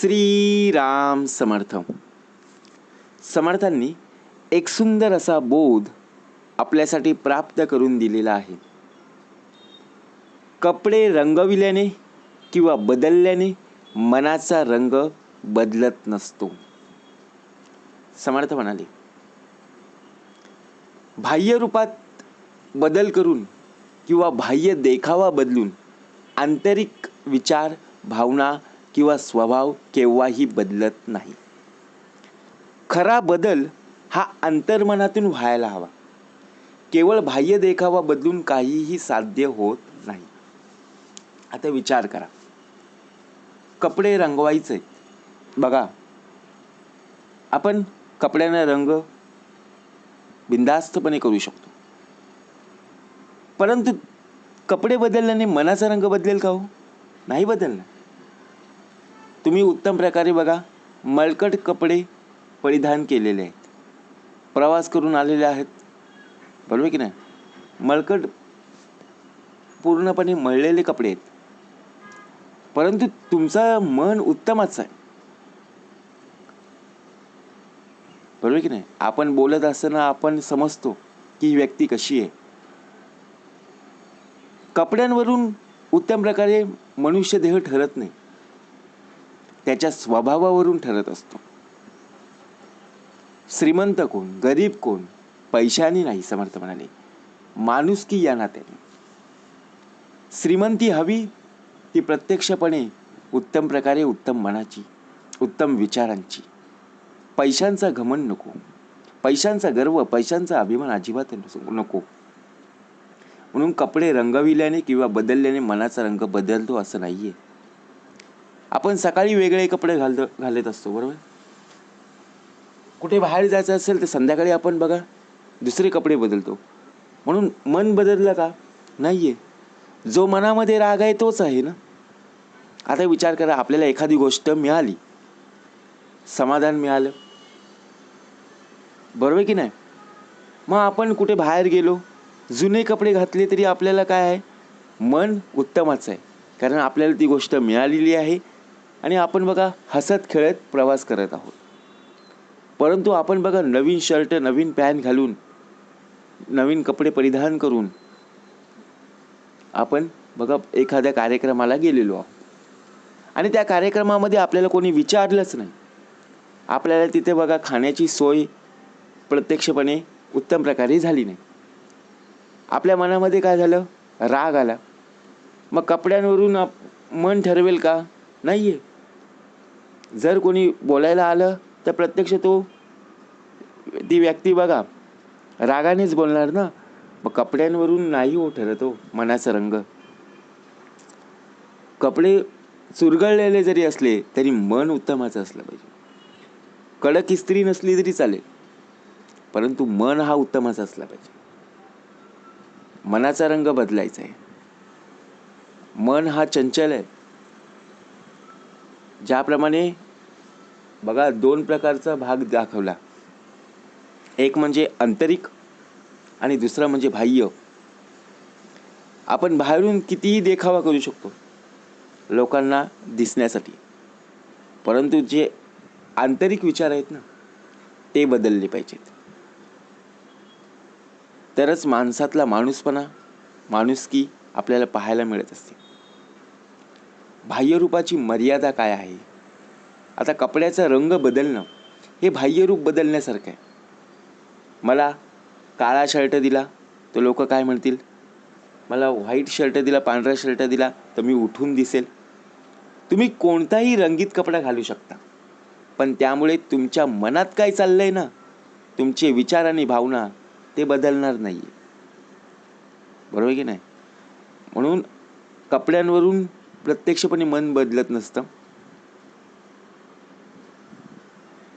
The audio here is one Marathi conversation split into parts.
श्रीराम समर्थ. समर्थांनी एक सुंदर असा बोध आपल्यासाठी प्राप्त करून दिलेला आहे. कपडे रंगविल्याने किंवा बदलल्याने मनाचा रंग बदलत नसतो. समर्थ म्हणाले बाह्य रूपात बदल करून किंवा बाह्य देखावा बदलून आंतरिक विचार भावना किंवा स्वभाव केव्हाही बदलत नाही. खरा बदल हा अंतर्मनातून व्हायला हवा. केवळ बाह्य देखावा बदलून काहीही साध्य होत नाही. आता विचार करा. कपडे रंगवायचे. बघा. आपण कपड्यांना रंग बिंदास्तपणे करू शकतो. परंतु कपडे बदलल्याने मनाचा रंग बदलेल का हो? नाही बदलणार. तुम्ही उत्तम प्रकारे बघा मळकट कपडे परिधान केलेले आहेत. प्रवास करून आलेले आहेत. बरोबर की नाही? मळकट पूर्णपणे मळलेले कपडे आहेत. परंतु तुमचं मन उत्तमच आहे. बरोबर की नाही? आपण बोलत असताना आपण समजतो की ही व्यक्ती कशी आहे. कपड्यांवरून उत्तम प्रकारे मनुष्य देह ठरत नाही. त्याच्या स्वभावावरून ठरत असतो. श्रीमंत कोण गरीब कोण पैशाने नाही समर्थ म्हणाले माणुसकी या नात्याने. श्रीमंती हवी ती प्रत्यक्षपणे उत्तम प्रकारे उत्तम मनाची उत्तम विचारांची. पैशांचा घमन नको. पैशांचा गर्व पैशांचा अभिमान अजिबात नको. म्हणून कपडे रंगविल्याने किंवा बदलल्याने मनाचा रंग बदलतो असं नाहीये. आपण सकाळी वेगळे कपडे घालतो घालत असतो बरोबर? कुठे बाहेर जायचं असेल तर संध्याकाळी आपण बघा दुसरे कपडे बदलतो. म्हणून मन बदललं का? नाही आहे जो मनामध्ये राग आहे तोच आहे ना? आता विचार करा आपल्याला एखादी गोष्ट मिळाली. समाधान मिळालं. बरोबर की नाही? मग आपण कुठे बाहेर गेलो जुने कपडे घातले तरी आपल्याला काय आहे? मन उत्तमच आहे. कारण आपल्याला ती गोष्ट मिळालेली आहे. आणि आपण बघा हसत खेळत प्रवास करत आहोत. परंतु आपण बघा नवीन शर्ट नवीन पॅन्ट घालून नवीन कपडे परिधान करून आपण बघा एखाद्या कार्यक्रमाला गेलेलो आहोत. आणि त्या कार्यक्रमामध्ये आपल्याला कोणी विचारलंच नाही. आपल्याला तिथे बघा खाण्याची सोय प्रत्यक्षपणे उत्तम प्रकारे झाली नाही. आपल्या मनामध्ये काय झालं? राग आला. मग कपड्यांवरून आप मन ठरवेल का? नाही आहे जर कोणी बोलायला आलं तर प्रत्यक्ष तो ती व्यक्ती बघा रागानेच बोलणार ना. मग कपड्यांवरून नाही हो ठरतो हो मनाचा रंग. कपडे चुरगळलेले जरी असले तरी मन उत्तमाचं असलं पाहिजे. कडक इस्त्री नसली तरी चालेल परंतु मन हा उत्तमाचा असला पाहिजे. मनाचा रंग बदलायचा आहे. मन हा चंचल आहे. ज्याप्रमाणे बघा दोन प्रकारचा भाग दाखवला. एक म्हणजे आंतरिक आणि दुसरा म्हणजे बाह्य. आपण बाहेरून कितीही देखावा करू शकतो लोकांना दिसण्यासाठी. परंतु जे आंतरिक विचार आहेत ना ते बदलले पाहिजेत. तरच माणसातला माणूसपणा माणुसकी आपल्याला पाहायला मिळत असते. बाह्यरूपाची मर्यादा काय आहे? आता कपड्याचा रंग बदलणं हे बाह्यरूप बदलण्यासारखं आहे. मला काळा शर्ट दिला तर लोक काय म्हणतील? मला व्हाईट शर्ट दिला पांढरा शर्ट दिला तर मी उठून दिसेल. तुम्ही कोणताही रंगीत कपडा घालू शकता पण त्यामुळे तुमच्या मनात काय चाललं आहे ना तुमचे विचार आणि भावना ते बदलणार नाही बरोबर की नाही? म्हणून कपड्यांवरून प्रत्यक्षपणे मन बदलत नसतं.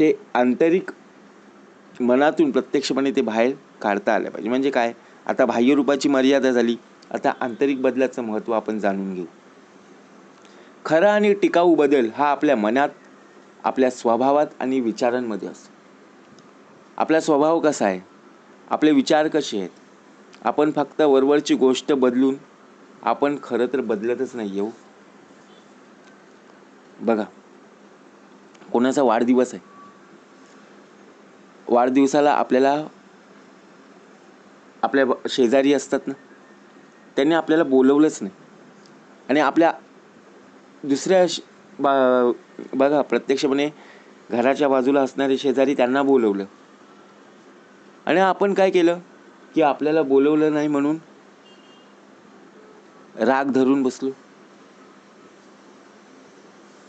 ते आंतरिक मनातून प्रत्यक्षपणे ते बाहेर काढता आलं पाहिजे. म्हणजे काय? आता बाह्यरूपाची मर्यादा झाली. आता आंतरिक बदलाचं महत्त्व आपण जाणून घेऊ. खरा आणि टिकाऊ बदल हा आपल्या मनात आपल्या स्वभावात आणि विचारांमध्ये असतो. आपला स्वभाव कसा आहे? आपले विचार कसे आहेत? आपण फक्त वरवरची गोष्ट बदलून आपण खरं तर बदलतच नाही येऊ हो. बघा. कोणाचा वाढदिवस आहे? वाढदिवसाला आपल्याला आपल्या ब- शेजारी असतात ना त्यांनी आपल्याला बोलवलंच नाही. आणि आपल्या दुसऱ्या श- बा बघा प्रत्यक्षपणे घराच्या बाजूला असणारे शेजारी त्यांना बोलवलं. आणि आपण काय केलं की आपल्याला बोलवलं नाही म्हणून राग धरून बसलो.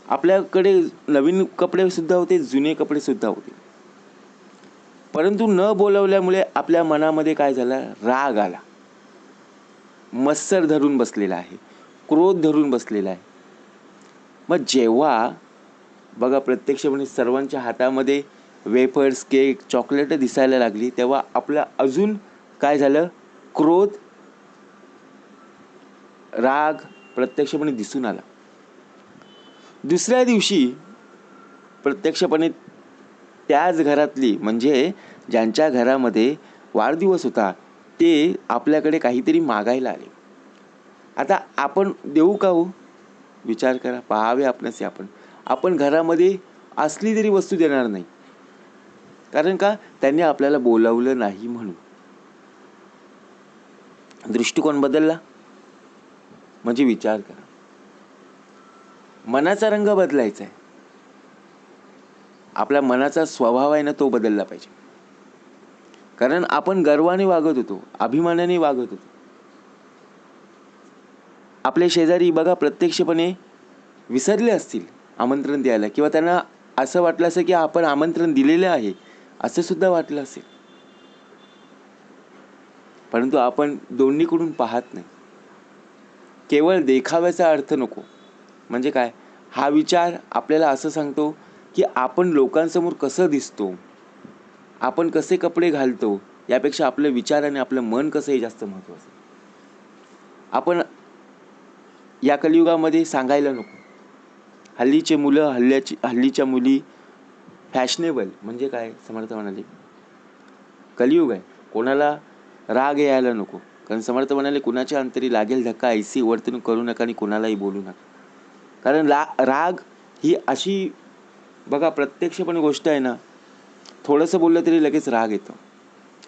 आपल्याकडे नवीन कपडे सुद्धा होते जुने कपडे सुद्धा होते. परंतु न बोलवल्यामुळे आपल्या मनामध्ये काय झालं? राग आला. मत्सर धरून बसलेला आहे. क्रोध धरून बसलेला आहे. मग जेव्हा बघा प्रत्यक्षपणे सर्वांच्या हातामध्ये वेफर्स केक चॉकलेट दिसायला लागली तेव्हा आपलं अजून काय झालं? क्रोध राग प्रत्यक्षपणे दिसून आला. दुसऱ्या दिवशी प्रत्यक्षपणे त्याच घरातली म्हणजे ज्यांच्या घरामध्ये वाढदिवस होता ते आपल्याकडे काहीतरी मागायला आले. आता आपण देऊ का हो? विचार करा पाहावे आपणच आपण. आपण घरामध्ये असली तरी वस्तू देणार नाही. कारण का? त्यांनी आपल्याला बोलावलं नाही म्हणून. दृष्टिकोन बदलला. म्हणजे विचार करा. मनाचा रंग बदलायचा आहे आपल्या मनाचा स्वभाव आहे ना तो बदलला पाहिजे. कारण आपण गर्वाने वागत होतो अभिमानाने वागत होतो. आपले शेजारी बघा प्रत्यक्षपणे विसरले असतील आमंत्रण द्यायला किंवा त्यांना असं वाटलं असेल की आपण आमंत्रण दिलेलं आहे असं सुद्धा वाटलं असेल. परंतु आपण दोन्हीकडून पाहत नाही. केवळ देखाव्याचा अर्थ नको. म्हणजे काय? हा विचार आपल्याला असं सांगतो की आपण लोकांसमोर कसं दिसतो आपण कसे कपडे घालतो यापेक्षा आपले विचार आणि आपलं मन कसं हे जास्त महत्त्वाचं आपण या कलियुगामध्ये सांगायला नको. हल्लीचे मुलं हल्ल्याची हल्लीच्या मुली फॅशनेबल म्हणजे काय? समर्थ म्हणाले. कलियुग आहे. कोणाला राग यायला नको. कारण समर्थ म्हणाले कुणाच्या अंतरी लागेल धक्का ऐसी वर्तणूक करू नका आणि कोणालाही बोलू नका. कारण ला राग ही अशी बघा प्रत्यक्षपणे गोष्ट आहे ना थोडंसं बोललं तरी लगेच राग येतो.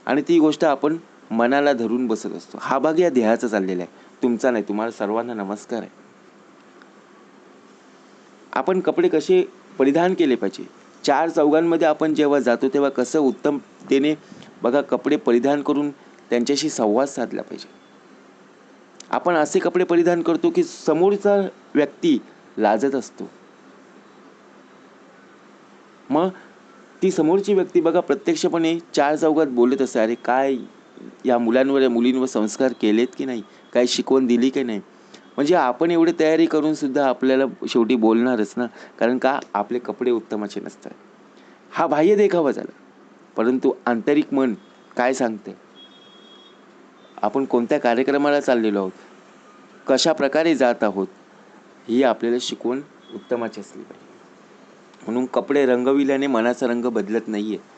आणि ती गोष्ट आपण मनाला धरून बसत असतो. हा भाग या देहाचा चाललेला आहे. तुमचा नाही तुम्हाला सर्वांना नमस्कार आहे. आपण कपडे कसे परिधान केले पाहिजे? चार चौघांमध्ये आपण जेव्हा जातो तेव्हा कसं उत्तमतेने बघा कपडे परिधान करून त्यांच्याशी संवाद साधला पाहिजे. आपण असे कपडे परिधान करतो की समोरचा व्यक्ती लाजत असतो. मग ती समोरची व्यक्ती बघा प्रत्यक्षपणे चार चौघात बोलत असते अरे काय या मुलांवर या मुलींवर संस्कार केलेत की नाही? काय शिकवण दिली की नाही? म्हणजे आपण एवढी तयारी करून सुद्धा आपल्याला शेवटी बोलणारच ना कारण का? आपले कपडे उत्तमाचे नसतात. हा बाह्य देखावा झाला. परंतु आंतरिक मन काय सांगते? आपण कोणत्या कार्यक्रमाला चाललेलो आहोत? कशा प्रकारे जात आहोत? ही आपल्याला शिकवण उत्तमाची असली पाहिजे. म्हणून कपडे रंगविल्याने मनाचा रंग बदलत नाही आहे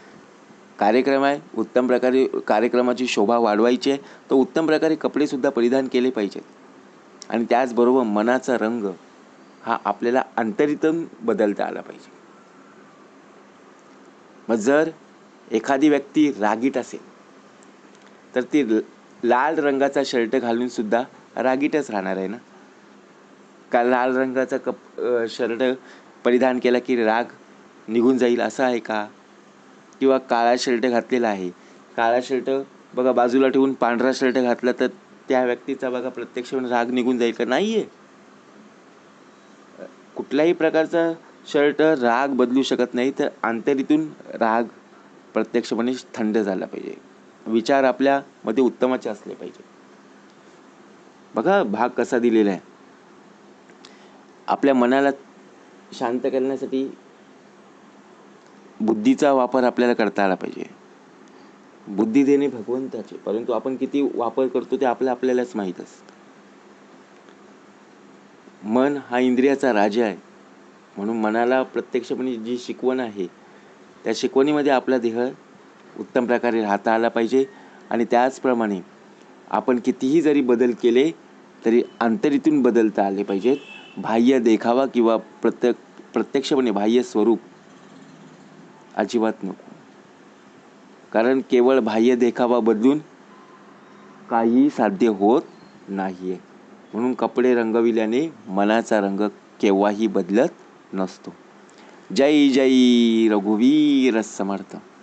कार्यक्रम आहे उत्तम प्रकारे कार्यक्रमाची शोभा वाढवायची आहे तर उत्तम प्रकारे कपडेसुद्धा परिधान केले पाहिजेत. आणि त्याचबरोबर मनाचा रंग हा आपल्याला अंतरितून बदलता आला पाहिजे. मग जर एखादी व्यक्ती रागीट असेल तर ती लाल रंगाचा शर्ट घालून सुद्धा रागीटच राहणार आहे ना? का लाल रंगाचा कप शर्ट परिधान केला की राग निघून जाईल असं आहे का? किंवा काळा शर्ट घातलेला आहे? काळा शर्ट बघा बाजूला ठेवून पांढरा शर्ट घातला तर त्या व्यक्तीचा बघा प्रत्यक्ष राग निघून जाईल का? नाही आहे कुठल्याही प्रकारचा शर्ट राग बदलू शकत नाही तर आंतरीतून राग प्रत्यक्षपणे थंड झाला पाहिजे. विचार आपल्यामध्ये उत्तमाचे असले पाहिजे. बघा भाग कसा दिलेला आहे. आपल्या मनाला शांत करण्यासाठी बुद्धीचा वापर आपल्याला करता आला पाहिजे. बुद्धी देणे भगवंताचे परंतु आपण किती वापर करतो ते आपलं आपल्यालाच माहीत असतं. मन हा इंद्रियाचा राजा आहे. म्हणून मनाला प्रत्यक्षपणे जी शिकवण आहे त्या शिकवणीमध्ये आपला देह उत्तम प्रकारे राहता आला पाहिजे आणि त्याचप्रमाणे आपण कितीही जरी बदल केले तरी आंतरीतून बदलता आले पाहिजेत. बाह्य देखावा किंवा प्रत्यक प्रत्यक्षपणे बाह्य स्वरूप अजिबात नको. कारण केवळ बाह्य देखावा बदलून काही साध्य होत नाही आहे म्हणून कपडे रंगविल्याने मनाचा रंग केव्हाही बदलत नसतो. जय जय रघुवीर समर्थ.